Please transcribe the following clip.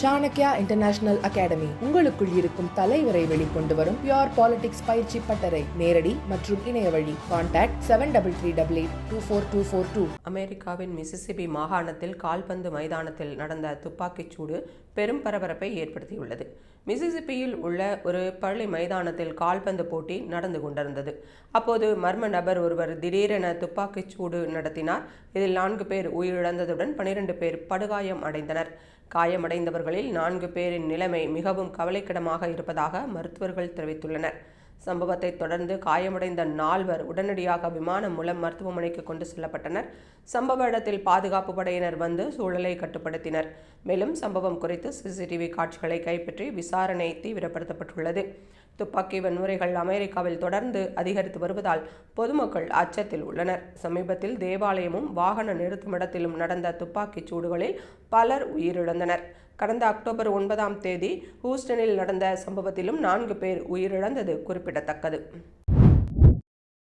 Chanakya international academy உங்களுக்குள் இருக்கும் தலைவரை வெளிக்கொண்டு வரும் பியோர் பாலிடிக்ஸ் பயிற்சி பட்டறை. நேரடி மற்றும் இணைய வழி. Contact seven double three double eight two four two four two அமெரிக்காவின் மிசிசிபி மாகாணத்தில் கால்பந்து மைதானத்தில் நடந்த துப்பாக்கிச் சூடு பெரும் பரபரப்பை ஏற்படுத்தியுள்ளது. மிசிசிப்பியில் உள்ள ஒரு பள்ளி மைதானத்தில் கால்பந்து போட்டி நடந்து கொண்டிருந்தது. அப்போது மர்ம நபர் ஒருவர் திடீரென துப்பாக்கிச் சூடு நடத்தினார். இதில் நான்கு பேர் உயிரிழந்ததுடன் பனிரெண்டு பேர் படுகாயம் அடைந்தனர். காயமடைந்தவர்களில் நான்கு பேரின் நிலைமை மிகவும் கவலைக்கிடமாக இருப்பதாக மருத்துவர்கள் தெரிவித்துள்ளனர். சம்பவத்தை தொடர்ந்து காயமடைந்த நால்வர் உடனடியாக விமானம் மூலம் மருத்துவமனைக்கு கொண்டு செல்லப்பட்டனர். சம்பவ இடத்தில் பாதுகாப்பு படையினர் வந்து சூழலை கட்டுப்படுத்தினர். மேலும் சம்பவம் குறித்து சிசிடிவி காட்சிகளை கைப்பற்றி விசாரணை தீவிரப்படுத்தப்பட்டுள்ளது. துப்பாக்கி வன்முறைகள் அமெரிக்காவில் தொடர்ந்து அதிகரித்து வருவதால் பொதுமக்கள் அச்சத்தில் உள்ளனர். சமீபத்தில் தேவாலயமும் வாகன நிறுத்துமிடத்திலும் நடந்த துப்பாக்கிச் சூடுகளில் பலர் உயிரிழந்தனர். கடந்த அக்டோபர் ஒன்பதாம் தேதி ஹூஸ்டனில் நடந்த சம்பவத்திலும் நான்கு பேர் உயிரிழந்தது குறிப்பிடத்தக்கது.